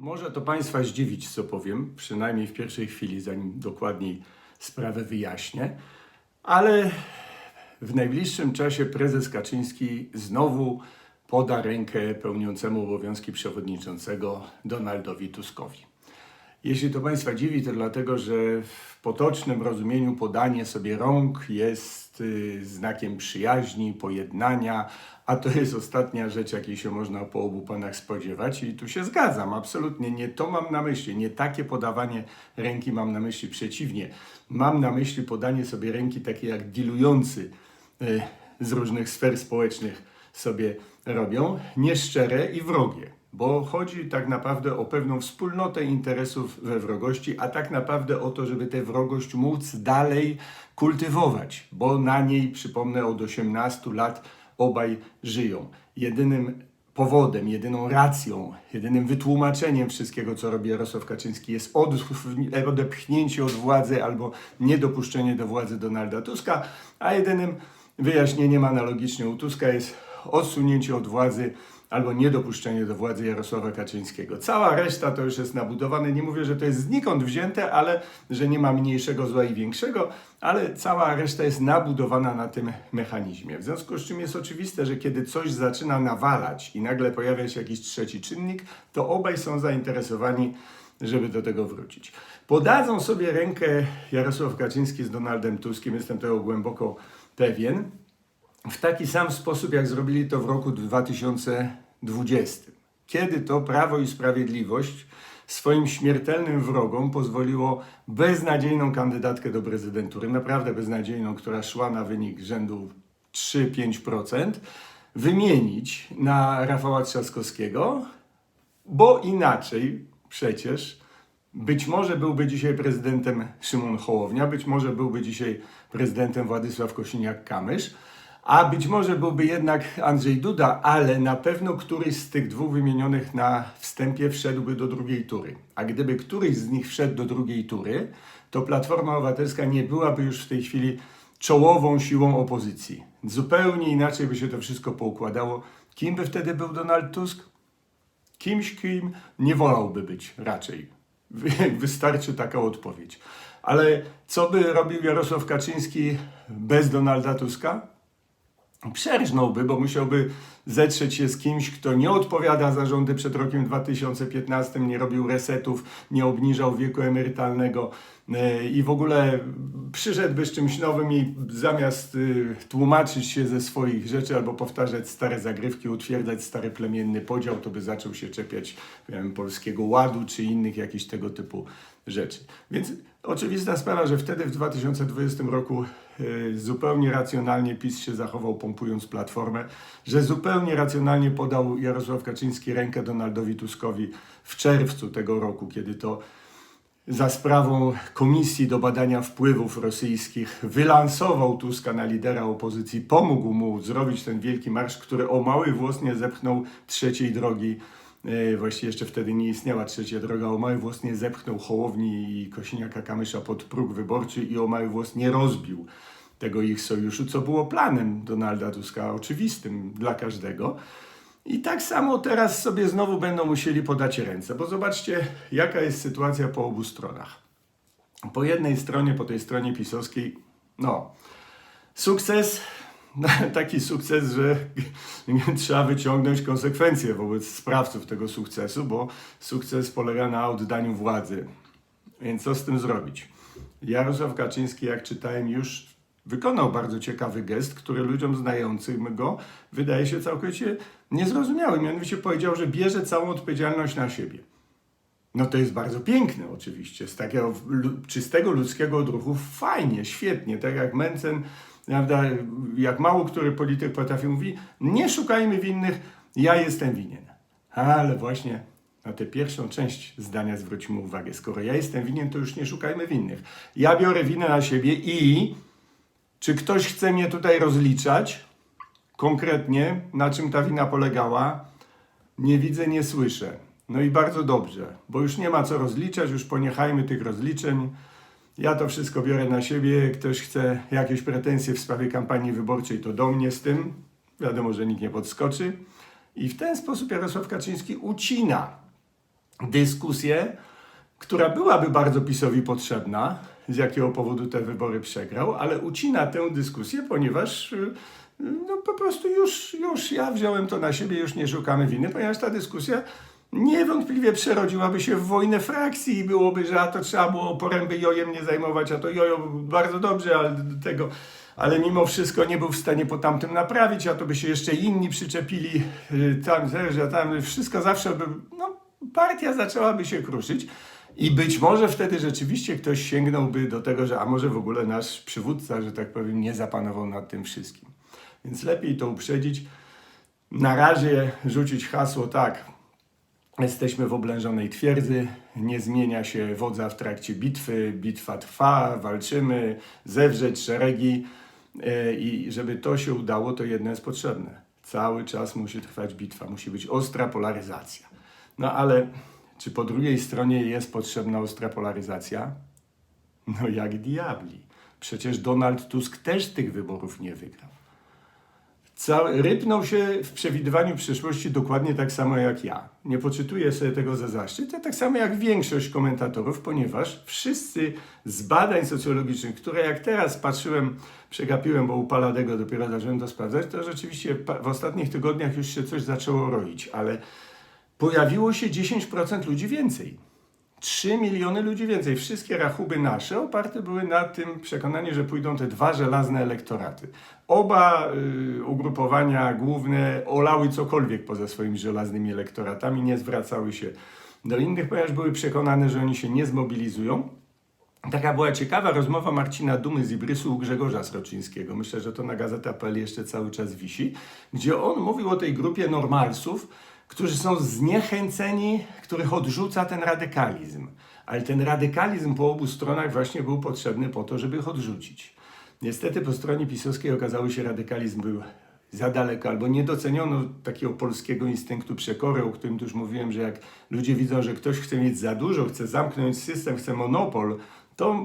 Może to Państwa zdziwić, co powiem, przynajmniej w pierwszej chwili, zanim dokładniej sprawę wyjaśnię, ale w najbliższym czasie prezes Kaczyński znowu poda rękę pełniącemu obowiązki przewodniczącego Donaldowi Tuskowi. Jeśli to Państwa dziwi, to dlatego, że w potocznym rozumieniu podanie sobie rąk jest y, znakiem przyjaźni, pojednania, a to jest ostatnia rzecz, jakiej się można po obu panach spodziewać i tu się zgadzam, absolutnie nie to mam na myśli, nie takie podawanie ręki mam na myśli, przeciwnie, mam na myśli podanie sobie ręki takie jak dilujący y, z różnych sfer społecznych sobie robią, nieszczere i wrogie bo chodzi tak naprawdę o pewną wspólnotę interesów we wrogości, a tak naprawdę o to, żeby tę wrogość móc dalej kultywować, bo na niej, przypomnę, od 18 lat obaj żyją. Jedynym powodem, jedyną racją, jedynym wytłumaczeniem wszystkiego, co robi Jarosław Kaczyński, jest od, odepchnięcie od władzy albo niedopuszczenie do władzy Donalda Tuska, a jedynym wyjaśnieniem analogicznie u Tuska jest odsunięcie od władzy albo niedopuszczenie do władzy Jarosława Kaczyńskiego. Cała reszta to już jest nabudowane. Nie mówię, że to jest znikąd wzięte, ale że nie ma mniejszego zła i większego, ale cała reszta jest nabudowana na tym mechanizmie. W związku z czym jest oczywiste, że kiedy coś zaczyna nawalać i nagle pojawia się jakiś trzeci czynnik, to obaj są zainteresowani żeby do tego wrócić. Podadzą sobie rękę Jarosław Kaczyński z Donaldem Tuskiem, jestem tego głęboko pewien w taki sam sposób, jak zrobili to w roku 2020, kiedy to Prawo i Sprawiedliwość swoim śmiertelnym wrogom pozwoliło beznadziejną kandydatkę do prezydentury, naprawdę beznadziejną, która szła na wynik rzędu 3-5%, wymienić na Rafała Trzaskowskiego, bo inaczej przecież być może byłby dzisiaj prezydentem Szymon Hołownia, być może byłby dzisiaj prezydentem Władysław Kosiniak-Kamysz, a być może byłby jednak Andrzej Duda, ale na pewno któryś z tych dwóch wymienionych na wstępie wszedłby do drugiej tury. A gdyby któryś z nich wszedł do drugiej tury, to Platforma Obywatelska nie byłaby już w tej chwili czołową siłą opozycji. Zupełnie inaczej by się to wszystko poukładało. Kim by wtedy był Donald Tusk? Kimś, kim nie wolałby być raczej. Wy- Wystarczy taka odpowiedź. Ale co by robił Jarosław Kaczyński bez Donalda Tuska? Przerżnąłby, bo musiałby zetrzeć się z kimś, kto nie odpowiada za rządy przed rokiem 2015, nie robił resetów, nie obniżał wieku emerytalnego e, i w ogóle przyszedłby z czymś nowym i zamiast y, tłumaczyć się ze swoich rzeczy albo powtarzać stare zagrywki, utwierdzać stary plemienny podział, to by zaczął się czepiać wiem, polskiego ładu czy innych jakichś tego typu rzeczy. Więc oczywista sprawa, że wtedy w 2020 roku zupełnie racjonalnie PiS się zachował pompując Platformę, że zupełnie racjonalnie podał Jarosław Kaczyński rękę Donaldowi Tuskowi w czerwcu tego roku, kiedy to za sprawą Komisji do Badania Wpływów Rosyjskich wylansował Tuska na lidera opozycji, pomógł mu zrobić ten wielki marsz, który o mały włos nie zepchnął trzeciej drogi. E, Właściwie jeszcze wtedy nie istniała trzecia droga. O mały włos nie zepchnął Hołowni i Kosiniaka-Kamysza pod próg wyborczy i o mały włos nie rozbił tego ich sojuszu, co było planem Donalda Tuska, oczywistym dla każdego. I tak samo teraz sobie znowu będą musieli podać ręce, bo zobaczcie, jaka jest sytuacja po obu stronach. Po jednej stronie, po tej stronie pisowskiej, no, sukces, taki sukces, że trzeba wyciągnąć konsekwencje wobec sprawców tego sukcesu, bo sukces polega na oddaniu władzy. Więc co z tym zrobić? Jarosław Kaczyński, jak czytałem, już wykonał bardzo ciekawy gest, który ludziom znającym go wydaje się całkowicie niezrozumiały. Mianowicie powiedział, że bierze całą odpowiedzialność na siebie. No to jest bardzo piękne oczywiście, z takiego czystego ludzkiego odruchu fajnie, świetnie, tak jak Mencen, prawda, jak mało który polityk potrafi mówi, nie szukajmy winnych, ja jestem winien. Ale właśnie na tę pierwszą część zdania zwróćmy uwagę, skoro ja jestem winien, to już nie szukajmy winnych. Ja biorę winę na siebie i czy ktoś chce mnie tutaj rozliczać konkretnie, na czym ta wina polegała? Nie widzę, nie słyszę. No i bardzo dobrze, bo już nie ma co rozliczać, już poniechajmy tych rozliczeń. Ja to wszystko biorę na siebie. Ktoś chce jakieś pretensje w sprawie kampanii wyborczej, to do mnie z tym. Wiadomo, że nikt nie podskoczy. I w ten sposób Jarosław Kaczyński ucina dyskusję, która byłaby bardzo PiSowi potrzebna, z jakiego powodu te wybory przegrał, ale ucina tę dyskusję, ponieważ y, no, po prostu już, już ja wziąłem to na siebie, już nie szukamy winy, ponieważ ta dyskusja niewątpliwie przerodziłaby się w wojnę frakcji i byłoby, że a to trzeba było poręby jojem nie zajmować, a to jojo bardzo dobrze, ale tego, ale mimo wszystko nie był w stanie po tamtym naprawić, a to by się jeszcze inni przyczepili, y, tam, że tam wszystko zawsze by, no, partia zaczęłaby się kruszyć. I być może wtedy rzeczywiście ktoś sięgnąłby do tego, że a może w ogóle nasz przywódca, że tak powiem, nie zapanował nad tym wszystkim. Więc lepiej to uprzedzić. Na razie rzucić hasło tak. Jesteśmy w oblężonej twierdzy, nie zmienia się wodza w trakcie bitwy, bitwa trwa, walczymy, zewrzeć szeregi e, i żeby to się udało, to jedno jest potrzebne. Cały czas musi trwać bitwa, musi być ostra polaryzacja. No ale czy po drugiej stronie jest potrzebna ostra polaryzacja? No jak diabli. Przecież Donald Tusk też tych wyborów nie wygrał. Cały, rypnął się w przewidywaniu przyszłości dokładnie tak samo jak ja. Nie poczytuję sobie tego za zaszczyt, a tak samo jak większość komentatorów, ponieważ wszyscy z badań socjologicznych, które jak teraz patrzyłem, przegapiłem, bo u dopiero zacząłem to sprawdzać, to rzeczywiście w ostatnich tygodniach już się coś zaczęło roić, ale pojawiło się 10% ludzi więcej. 3 miliony ludzi więcej. Wszystkie rachuby nasze oparte były na tym przekonaniu, że pójdą te dwa żelazne elektoraty. Oba y, ugrupowania główne olały cokolwiek poza swoimi żelaznymi elektoratami, nie zwracały się do innych, ponieważ były przekonane, że oni się nie zmobilizują. Taka była ciekawa rozmowa Marcina Dumy z Ibrysu u Grzegorza Sroczyńskiego. Myślę, że to na Gazeta.pl jeszcze cały czas wisi, gdzie on mówił o tej grupie normalsów, którzy są zniechęceni, których odrzuca ten radykalizm. Ale ten radykalizm po obu stronach właśnie był potrzebny po to, żeby ich odrzucić. Niestety po stronie pisowskiej okazało się, radykalizm był za daleko, albo nie doceniono takiego polskiego instynktu przekory, o którym już mówiłem, że jak ludzie widzą, że ktoś chce mieć za dużo, chce zamknąć system, chce monopol, to,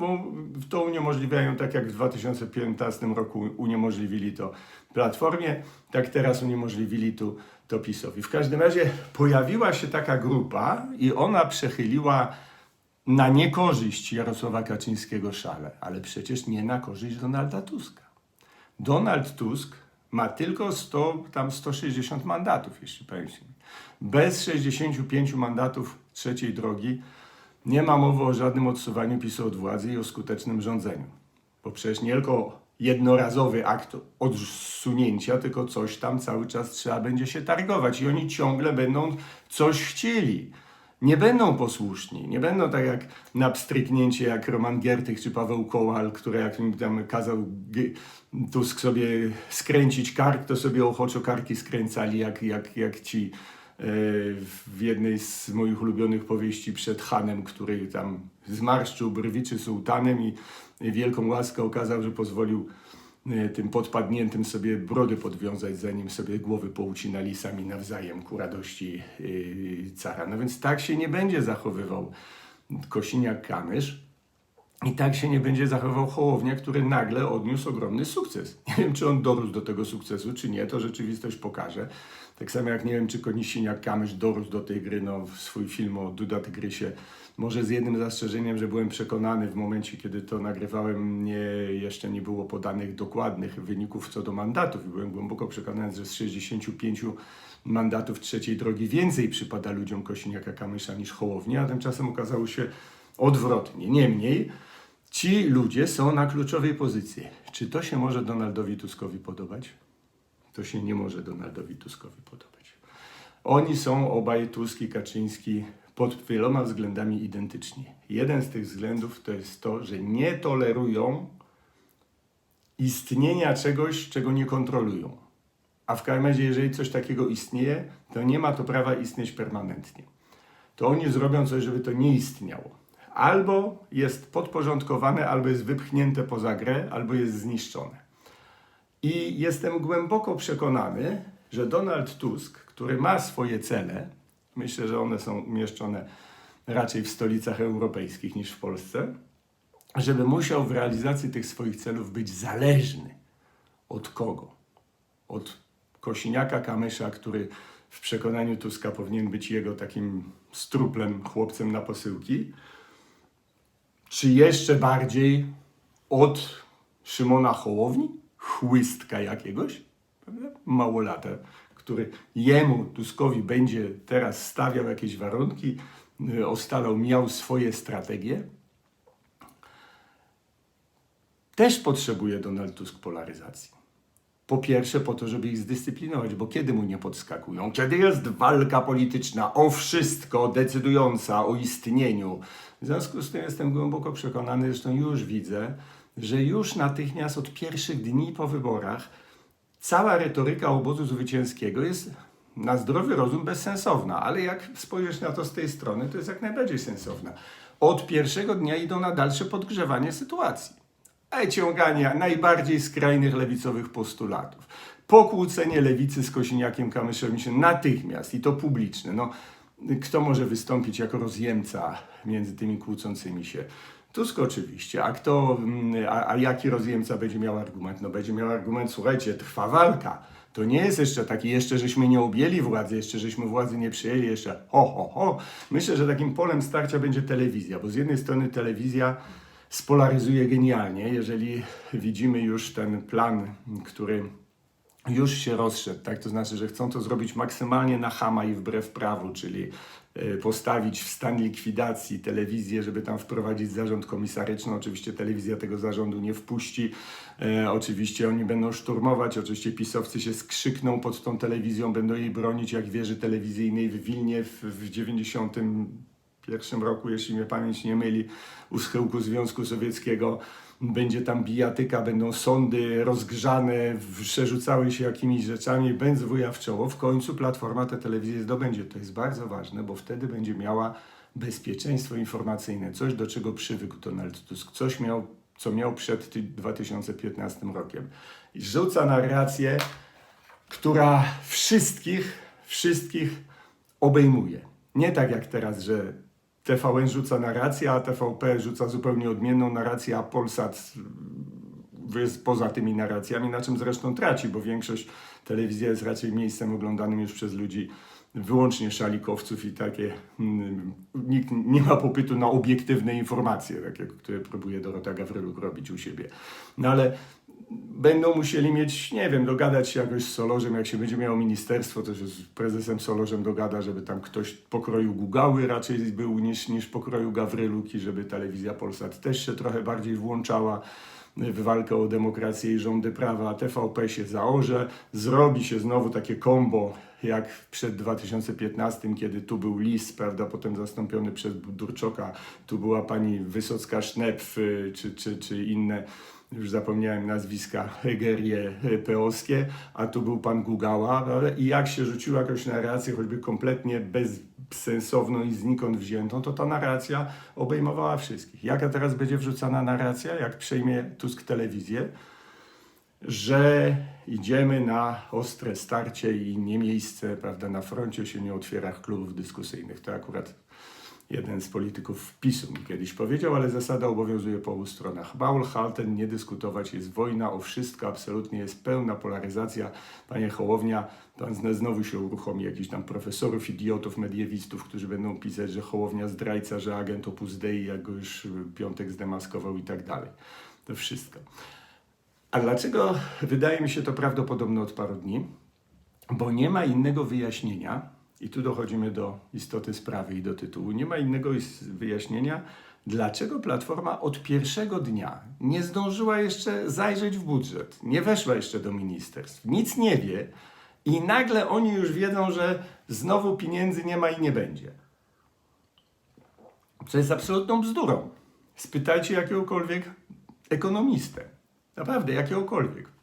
to uniemożliwiają, tak jak w 2015 roku uniemożliwili to Platformie, tak teraz uniemożliwili tu to PiSowi. W każdym razie pojawiła się taka grupa i ona przechyliła na niekorzyść Jarosława Kaczyńskiego szale, ale przecież nie na korzyść Donalda Tuska. Donald Tusk ma tylko 100, tam 160 mandatów, jeśli pamiętam. Bez 65 mandatów trzeciej drogi nie ma mowy o żadnym odsuwaniu PiSu od władzy i o skutecznym rządzeniu. Bo przecież nie tylko jednorazowy akt odsunięcia, tylko coś tam cały czas trzeba będzie się targować i oni ciągle będą coś chcieli. Nie będą posłuszni, nie będą tak jak na pstryknięcie jak Roman Giertych czy Paweł Kołal, który jak im tam kazał Tusk sobie skręcić kark, to sobie ochoczo karki skręcali jak, jak, jak ci e, w jednej z moich ulubionych powieści przed Hanem, który tam zmarszczył brwi czy sułtanem i wielką łaskę okazał, że pozwolił e, tym podpadniętym sobie brody podwiązać, zanim sobie głowy poucinali sami nawzajem ku radości yy, cara. No więc tak się nie będzie zachowywał Kosiniak-Kamysz. I tak się nie będzie zachował Hołownia, który nagle odniósł ogromny sukces. Nie wiem, czy on dorósł do tego sukcesu, czy nie, to rzeczywistość pokaże. Tak samo jak nie wiem, czy Konisiniak-Kamysz dorósł do tej gry, no w swój film o Duda Tygrysie. Może z jednym zastrzeżeniem, że byłem przekonany w momencie, kiedy to nagrywałem, nie, jeszcze nie było podanych dokładnych wyników co do mandatów i byłem głęboko przekonany, że z 65 mandatów trzeciej drogi więcej przypada ludziom Kosiniaka-Kamysza niż Hołowni, a tymczasem okazało się odwrotnie. Niemniej ci ludzie są na kluczowej pozycji. Czy to się może Donaldowi Tuskowi podobać? To się nie może Donaldowi Tuskowi podobać. Oni są obaj, Tusk i Kaczyński, pod wieloma względami identyczni. Jeden z tych względów to jest to, że nie tolerują istnienia czegoś, czego nie kontrolują. A w każdym razie, jeżeli coś takiego istnieje, to nie ma to prawa istnieć permanentnie. To oni zrobią coś, żeby to nie istniało. Albo jest podporządkowane, albo jest wypchnięte poza grę, albo jest zniszczone. I jestem głęboko przekonany, że Donald Tusk, który ma swoje cele, myślę, że one są umieszczone raczej w stolicach europejskich niż w Polsce, żeby musiał w realizacji tych swoich celów być zależny od kogo? Od Kosiniaka Kamysza, który w przekonaniu Tuska powinien być jego takim struplem, chłopcem na posyłki, czy jeszcze bardziej od Szymona Hołowni, chłystka jakiegoś, prawda? małolata, który jemu, Tuskowi, będzie teraz stawiał jakieś warunki, y, ostalał, miał swoje strategie. Też potrzebuje Donald Tusk polaryzacji. Po pierwsze, po to, żeby ich zdyscyplinować, bo kiedy mu nie podskakują? Kiedy jest walka polityczna o wszystko, decydująca o istnieniu. W związku z tym jestem głęboko przekonany, zresztą już widzę, że już natychmiast od pierwszych dni po wyborach cała retoryka obozu zwycięskiego jest na zdrowy rozum bezsensowna, ale jak spojrzysz na to z tej strony, to jest jak najbardziej sensowna. Od pierwszego dnia idą na dalsze podgrzewanie sytuacji ciągania najbardziej skrajnych lewicowych postulatów. Pokłócenie lewicy z Kosiniakiem Kamyszem się natychmiast i to publiczne. No, kto może wystąpić jako rozjemca między tymi kłócącymi się? Tusk oczywiście. A kto, mm, a, a jaki rozjemca będzie miał argument? No będzie miał argument, słuchajcie, trwa walka. To nie jest jeszcze taki, jeszcze żeśmy nie objęli władzy, jeszcze żeśmy władzy nie przyjęli, jeszcze ho, ho, ho. Myślę, że takim polem starcia będzie telewizja, bo z jednej strony telewizja spolaryzuje genialnie, jeżeli widzimy już ten plan, który już się rozszedł, tak? To znaczy, że chcą to zrobić maksymalnie na chama i wbrew prawu, czyli e, postawić w stan likwidacji telewizję, żeby tam wprowadzić zarząd komisaryczny. Oczywiście telewizja tego zarządu nie wpuści. E, oczywiście oni będą szturmować, oczywiście pisowcy się skrzykną pod tą telewizją, będą jej bronić jak wieży telewizyjnej w Wilnie w, w 90 pierwszym roku, jeśli mnie pamięć nie myli, u schyłku Związku Sowieckiego. Będzie tam bijatyka, będą sądy rozgrzane, przerzucały się jakimiś rzeczami, będzie wuja w czoło. W końcu Platforma tę telewizję zdobędzie. To jest bardzo ważne, bo wtedy będzie miała bezpieczeństwo informacyjne, coś do czego przywykł Donald Tusk, coś miał, co miał przed 2015 rokiem. I rzuca narrację, która wszystkich, wszystkich obejmuje. Nie tak jak teraz, że TVN rzuca narrację, a TVP rzuca zupełnie odmienną narrację, a Polsat jest poza tymi narracjami, na czym zresztą traci, bo większość telewizji jest raczej miejscem oglądanym już przez ludzi wyłącznie szalikowców i takie mm, nikt nie ma popytu na obiektywne informacje, takie, które próbuje Dorota Gawryluk robić u siebie. No ale będą musieli mieć, nie wiem, dogadać się jakoś z Solorzem, jak się będzie miało ministerstwo, to się z prezesem Solorzem dogada, żeby tam ktoś pokroju Gugały raczej był niż, niż pokroju Gawryluki, żeby telewizja Polsat też się trochę bardziej włączała w walkę o demokrację i rządy prawa, TVP się zaorze, zrobi się znowu takie kombo jak przed 2015, kiedy tu był Lis, prawda, potem zastąpiony przez Durczoka, tu była pani Wysocka-Sznepf czy, czy, czy inne już zapomniałem nazwiska, Hegerie peowskie, a tu był pan Gugała i jak się rzuciła jakąś narrację, choćby kompletnie bezsensowną i znikąd wziętą, to ta narracja obejmowała wszystkich. Jaka teraz będzie wrzucana narracja, jak przejmie Tusk telewizję? Że idziemy na ostre starcie i nie miejsce, prawda, na froncie się nie otwiera klubów dyskusyjnych. To akurat jeden z polityków PiSu mi kiedyś powiedział, ale zasada obowiązuje po obu stronach. Baul halten, nie dyskutować, jest wojna o wszystko, absolutnie jest pełna polaryzacja. Panie Hołownia, pan znowu się uruchomi jakichś tam profesorów, idiotów, mediewistów, którzy będą pisać, że Hołownia zdrajca, że agent Opus Dei, jak go już piątek zdemaskował i tak dalej. To wszystko. A dlaczego wydaje mi się to prawdopodobne od paru dni? Bo nie ma innego wyjaśnienia, i tu dochodzimy do istoty sprawy i do tytułu. Nie ma innego wyjaśnienia, dlaczego Platforma od pierwszego dnia nie zdążyła jeszcze zajrzeć w budżet, nie weszła jeszcze do ministerstw, nic nie wie i nagle oni już wiedzą, że znowu pieniędzy nie ma i nie będzie. Co jest absolutną bzdurą. Spytajcie jakiegokolwiek ekonomistę. Naprawdę, jakiegokolwiek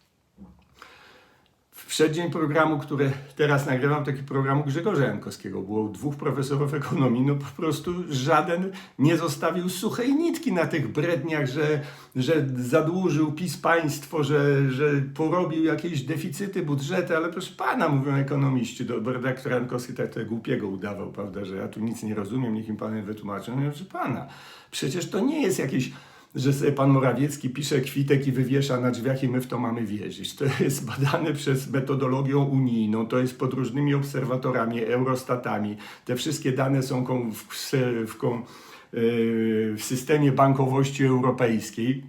przeddzień programu, który teraz nagrywam, taki programu Grzegorza Jankowskiego. Było dwóch profesorów ekonomii, no po prostu żaden nie zostawił suchej nitki na tych bredniach, że, że zadłużył PiS państwo, że, że porobił jakieś deficyty, budżety, ale proszę pana, mówią ekonomiści, do redaktor Jankowski tak to głupiego udawał, prawda, że ja tu nic nie rozumiem, niech im pan wytłumaczy. No proszę pana, przecież to nie jest jakieś że sobie pan Morawiecki pisze kwitek i wywiesza na drzwiach i my w to mamy wierzyć. To jest badane przez metodologią unijną, to jest pod różnymi obserwatorami, eurostatami. Te wszystkie dane są w, w, kon- yy, w systemie bankowości europejskiej.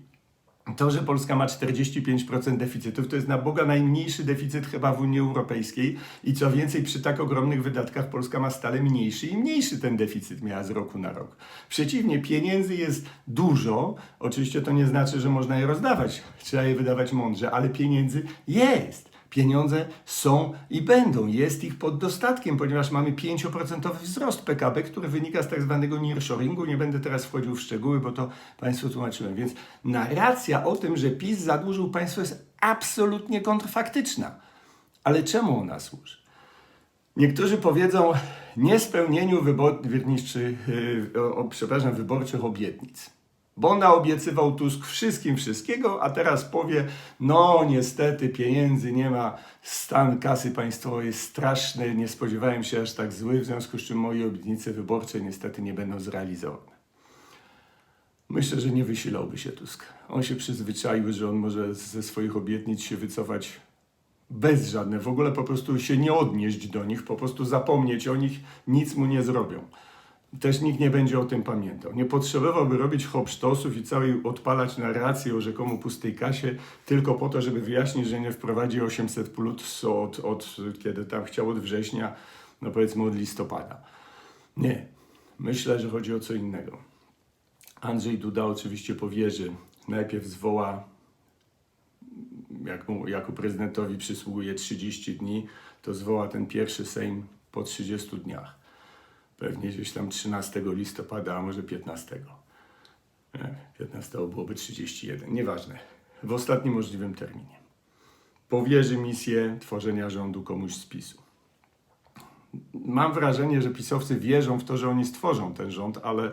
To, że Polska ma 45% deficytów, to jest na Boga najmniejszy deficyt chyba w Unii Europejskiej i co więcej, przy tak ogromnych wydatkach Polska ma stale mniejszy i mniejszy ten deficyt miała z roku na rok. Przeciwnie, pieniędzy jest dużo, oczywiście to nie znaczy, że można je rozdawać, trzeba je wydawać mądrze, ale pieniędzy jest. Pieniądze są i będą. Jest ich pod dostatkiem, ponieważ mamy 5% wzrost PKB, który wynika z tak zwanego nearshoringu. Nie będę teraz wchodził w szczegóły, bo to Państwu tłumaczyłem. Więc narracja o tym, że PiS zadłużył państwo jest absolutnie kontrfaktyczna. Ale czemu ona służy? Niektórzy powiedzą niespełnieniu wyborczych, o, o, przepraszam, wyborczych obietnic. Bo naobiecywał Tusk wszystkim wszystkiego, a teraz powie, no niestety pieniędzy nie ma, stan kasy państwowej jest straszny, nie spodziewałem się aż tak zły, w związku z czym moje obietnice wyborcze niestety nie będą zrealizowane. Myślę, że nie wysilałby się Tusk. On się przyzwyczaił, że on może ze swoich obietnic się wycofać bez żadnych, w ogóle po prostu się nie odnieść do nich, po prostu zapomnieć o nich, nic mu nie zrobią. Też nikt nie będzie o tym pamiętał. Nie potrzebowałby robić hopsztosów i całej odpalać narrację o rzekomo pustej kasie tylko po to, żeby wyjaśnić, że nie wprowadzi 800 plus od, od kiedy tam chciał od września, no powiedzmy od listopada. Nie. Myślę, że chodzi o co innego. Andrzej Duda oczywiście powierzy. Najpierw zwoła jak mu, jako prezydentowi przysługuje 30 dni, to zwoła ten pierwszy Sejm po 30 dniach. Pewnie gdzieś tam 13 listopada, a może 15. Nie, 15 byłoby 31, nieważne. W ostatnim możliwym terminie. Powierzy misję tworzenia rządu komuś z PiSu. Mam wrażenie, że pisowcy wierzą w to, że oni stworzą ten rząd, ale,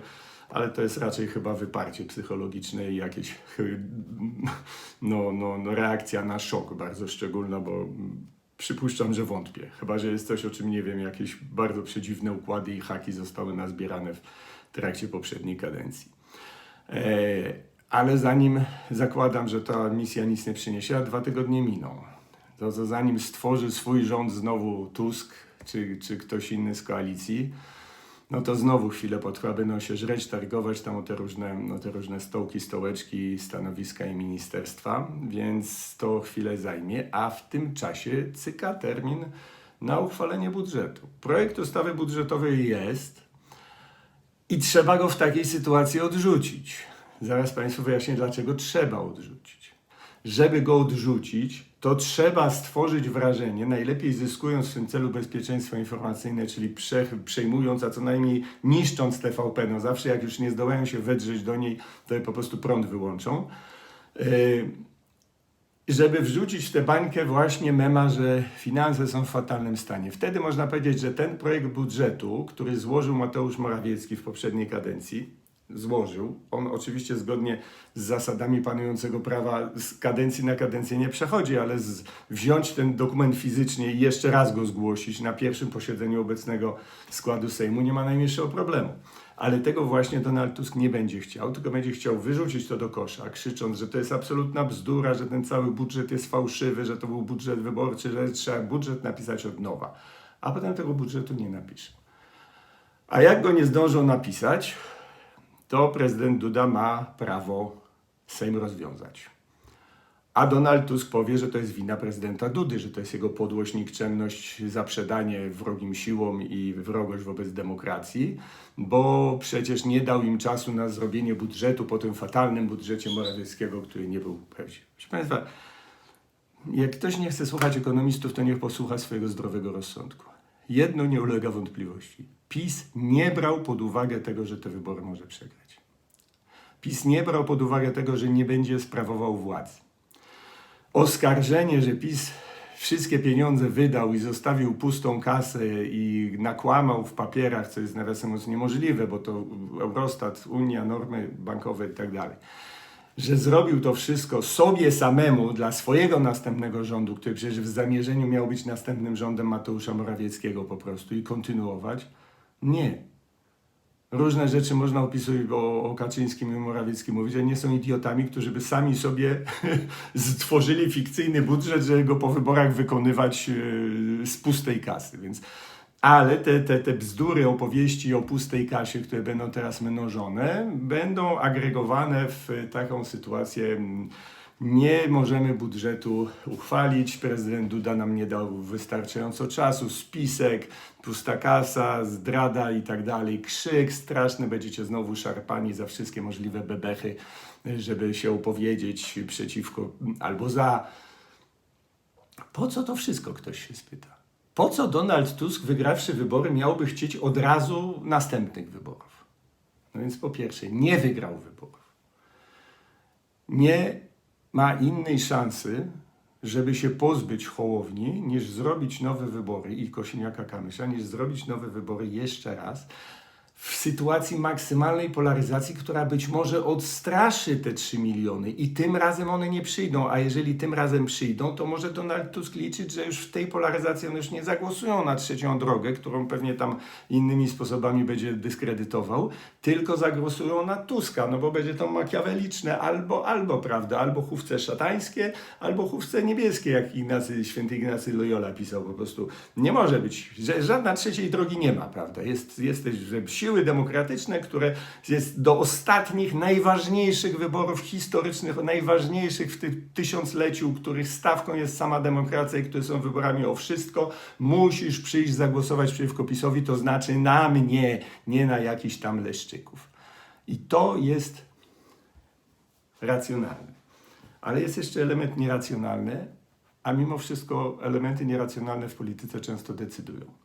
ale to jest raczej chyba wyparcie psychologiczne i jakieś no, no, no, reakcja na szok bardzo szczególna, bo przypuszczam, że wątpię. Chyba, że jest coś, o czym nie wiem, jakieś bardzo przedziwne układy i haki zostały nazbierane w trakcie poprzedniej kadencji. E, ale zanim zakładam, że ta misja nic nie przyniesie, a dwa tygodnie miną, to, to zanim stworzy swój rząd znowu Tusk czy, czy ktoś inny z koalicji, no to znowu chwilę potrwa, będą się żreć, targować tam o te różne, no te różne stołki, stołeczki, stanowiska i ministerstwa, więc to chwilę zajmie, a w tym czasie cyka termin na uchwalenie budżetu. Projekt ustawy budżetowej jest i trzeba go w takiej sytuacji odrzucić. Zaraz Państwu wyjaśnię, dlaczego trzeba odrzucić. Żeby go odrzucić, to trzeba stworzyć wrażenie, najlepiej zyskując w tym celu bezpieczeństwo informacyjne, czyli prze, przejmując, a co najmniej niszcząc TVP. No zawsze jak już nie zdołają się wedrzeć do niej, to po prostu prąd wyłączą. Yy, żeby wrzucić w tę bańkę właśnie mema, że finanse są w fatalnym stanie. Wtedy można powiedzieć, że ten projekt budżetu, który złożył Mateusz Morawiecki w poprzedniej kadencji, złożył. On oczywiście zgodnie z zasadami panującego prawa z kadencji na kadencję nie przechodzi, ale z, wziąć ten dokument fizycznie i jeszcze raz go zgłosić na pierwszym posiedzeniu obecnego składu Sejmu nie ma najmniejszego problemu. Ale tego właśnie Donald Tusk nie będzie chciał, tylko będzie chciał wyrzucić to do kosza, krzycząc, że to jest absolutna bzdura, że ten cały budżet jest fałszywy, że to był budżet wyborczy, że trzeba budżet napisać od nowa. A potem tego budżetu nie napisze. A jak go nie zdążą napisać, to prezydent Duda ma prawo Sejm rozwiązać. A Donald Tusk powie, że to jest wina prezydenta Dudy, że to jest jego podłość, nikczemność, zaprzedanie wrogim siłom i wrogość wobec demokracji, bo przecież nie dał im czasu na zrobienie budżetu po tym fatalnym budżecie Morawieckiego, który nie był prawdziwy. Proszę Państwa, jak ktoś nie chce słuchać ekonomistów, to niech posłucha swojego zdrowego rozsądku. Jedno nie ulega wątpliwości. PiS nie brał pod uwagę tego, że te wybory może przegrać. PiS nie brał pod uwagę tego, że nie będzie sprawował władzy. Oskarżenie, że PiS wszystkie pieniądze wydał i zostawił pustą kasę i nakłamał w papierach, co jest nawiasem mówiąc niemożliwe, bo to Eurostat, Unia, normy bankowe i tak dalej że zrobił to wszystko sobie samemu dla swojego następnego rządu, który przecież w zamierzeniu miał być następnym rządem Mateusza Morawieckiego po prostu i kontynuować. Nie. Różne rzeczy można opisując o, o Kaczyńskim i Morawieckim mówić, że nie są idiotami, którzy by sami sobie stworzyli fikcyjny budżet, żeby go po wyborach wykonywać yy, z pustej kasy. Więc, ale te, te, te bzdury, opowieści o pustej kasie, które będą teraz mnożone, będą agregowane w taką sytuację. Nie możemy budżetu uchwalić. Prezydent Duda nam nie dał wystarczająco czasu. Spisek, pusta kasa, zdrada i tak dalej. Krzyk straszny. Będziecie znowu szarpani za wszystkie możliwe bebechy, żeby się opowiedzieć przeciwko albo za. Po co to wszystko, ktoś się spyta? Po co Donald Tusk, wygrawszy wybory, miałby chcieć od razu następnych wyborów? No więc po pierwsze, nie wygrał wyborów. Nie ma innej szansy, żeby się pozbyć Hołowni, niż zrobić nowe wybory i Kosiniaka-Kamysza, niż zrobić nowe wybory jeszcze raz w sytuacji maksymalnej polaryzacji, która być może odstraszy te 3 miliony i tym razem one nie przyjdą, a jeżeli tym razem przyjdą, to może Donald Tusk liczyć, że już w tej polaryzacji one już nie zagłosują na trzecią drogę, którą pewnie tam innymi sposobami będzie dyskredytował, tylko zagłosują na Tuska, no bo będzie to makiaweliczne albo, albo, prawda, albo chówce szatańskie, albo chówce niebieskie, jak Ignacy, święty Ignacy Loyola pisał po prostu. Nie może być, że żadna trzeciej drogi nie ma, prawda, jest, jesteś, że siły demokratyczne, które jest do ostatnich, najważniejszych wyborów historycznych, najważniejszych w tym tysiącleciu, których stawką jest sama demokracja i które są wyborami o wszystko, musisz przyjść zagłosować przeciwko PiSowi, to znaczy na mnie, nie na jakichś tam leszczyków. I to jest racjonalne. Ale jest jeszcze element nieracjonalny, a mimo wszystko elementy nieracjonalne w polityce często decydują.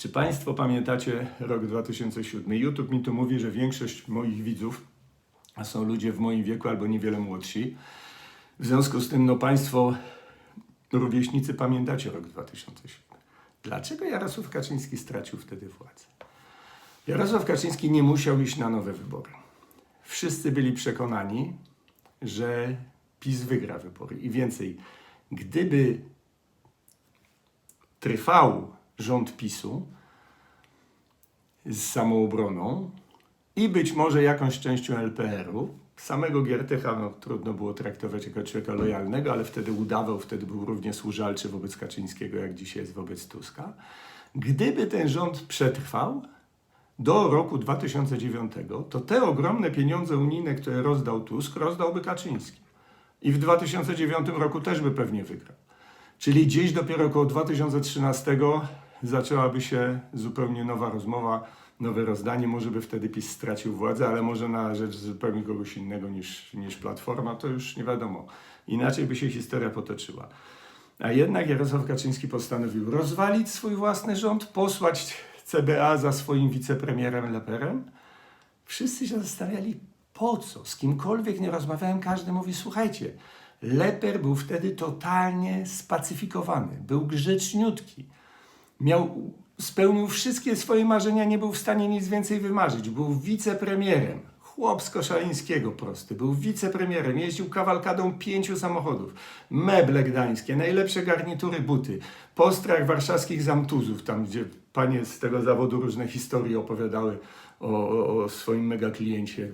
Czy Państwo pamiętacie rok 2007? YouTube mi tu mówi, że większość moich widzów, są ludzie w moim wieku albo niewiele młodsi, w związku z tym, no Państwo, rówieśnicy, pamiętacie rok 2007. Dlaczego Jarosław Kaczyński stracił wtedy władzę? Jarosław Kaczyński nie musiał iść na nowe wybory. Wszyscy byli przekonani, że PiS wygra wybory. I więcej, gdyby trwał rząd PiSu z samoobroną i być może jakąś częścią LPR-u. Samego Giertycha no, trudno było traktować jako człowieka lojalnego, ale wtedy udawał, wtedy był równie służalczy wobec Kaczyńskiego, jak dzisiaj jest wobec Tuska. Gdyby ten rząd przetrwał do roku 2009, to te ogromne pieniądze unijne, które rozdał Tusk, rozdałby Kaczyński. I w 2009 roku też by pewnie wygrał. Czyli gdzieś dopiero około 2013 zaczęłaby się zupełnie nowa rozmowa, nowe rozdanie. Może by wtedy PiS stracił władzę, ale może na rzecz zupełnie kogoś innego niż, niż Platforma, to już nie wiadomo. Inaczej by się historia potoczyła. A jednak Jarosław Kaczyński postanowił rozwalić swój własny rząd, posłać CBA za swoim wicepremierem Leperem. Wszyscy się zastanawiali, po co? Z kimkolwiek nie rozmawiałem, każdy mówi, słuchajcie, Leper był wtedy totalnie spacyfikowany, był grzeczniutki. Miał, spełnił wszystkie swoje marzenia, nie był w stanie nic więcej wymarzyć. Był wicepremierem. Chłop z Koszalińskiego prosty. Był wicepremierem. Jeździł kawalkadą pięciu samochodów. Meble gdańskie, najlepsze garnitury, buty. Postrach warszawskich zamtuzów, tam gdzie panie z tego zawodu różne historie opowiadały o, o, o swoim mega kliencie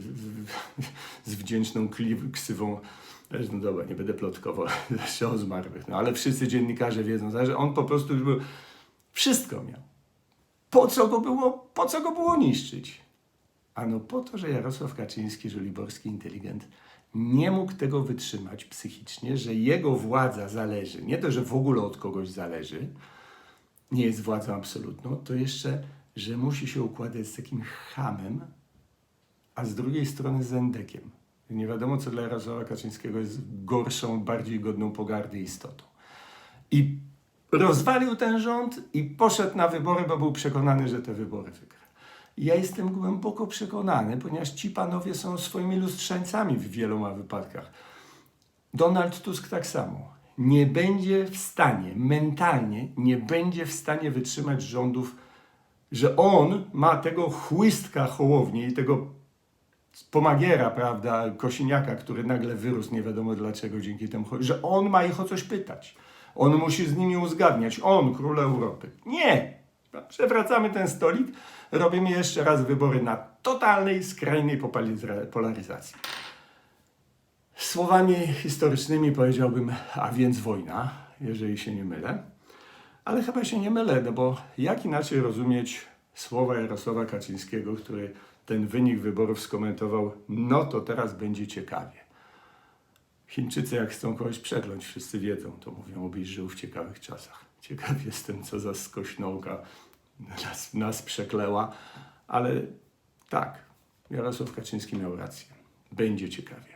z wdzięczną ksywą. Też, No dobra, nie będę plotkował jeszcze o zmarłych, no ale wszyscy dziennikarze wiedzą, że on po prostu już był, wszystko miał. Po co go było, po co go było niszczyć? Ano po to, że Jarosław Kaczyński, żoliborski inteligent, nie mógł tego wytrzymać psychicznie, że jego władza zależy, nie to, że w ogóle od kogoś zależy, nie jest władzą absolutną, to jeszcze, że musi się układać z takim hamem, a z drugiej strony z endekiem. Nie wiadomo, co dla Jarosława Kaczyńskiego jest gorszą, bardziej godną pogardy istotą. I rozwalił ten rząd i poszedł na wybory, bo był przekonany, że te wybory wygra. Ja jestem głęboko przekonany, ponieważ ci panowie są swoimi lustrzańcami w wieloma wypadkach. Donald Tusk tak samo. Nie będzie w stanie, mentalnie, nie będzie w stanie wytrzymać rządów, że on ma tego chłystka Hołowni i tego pomagiera, prawda, Kosiniaka, który nagle wyrósł, nie wiadomo dlaczego, dzięki temu, że on ma ich o coś pytać. On musi z nimi uzgadniać. On, król Europy. Nie! Przewracamy ten stolik, robimy jeszcze raz wybory na totalnej, skrajnej polaryzacji. Słowami historycznymi powiedziałbym, a więc wojna, jeżeli się nie mylę. Ale chyba się nie mylę, no bo jak inaczej rozumieć słowa Jarosława Kaczyńskiego, który ten wynik wyborów skomentował, no to teraz będzie ciekawie. Chińczycy jak chcą kogoś przekląć, wszyscy wiedzą, to mówią, obyś żył w ciekawych czasach. Ciekaw jestem, co za skośnołka nas, nas przekleła, ale tak, Jarosław Kaczyński miał rację. Będzie ciekawie.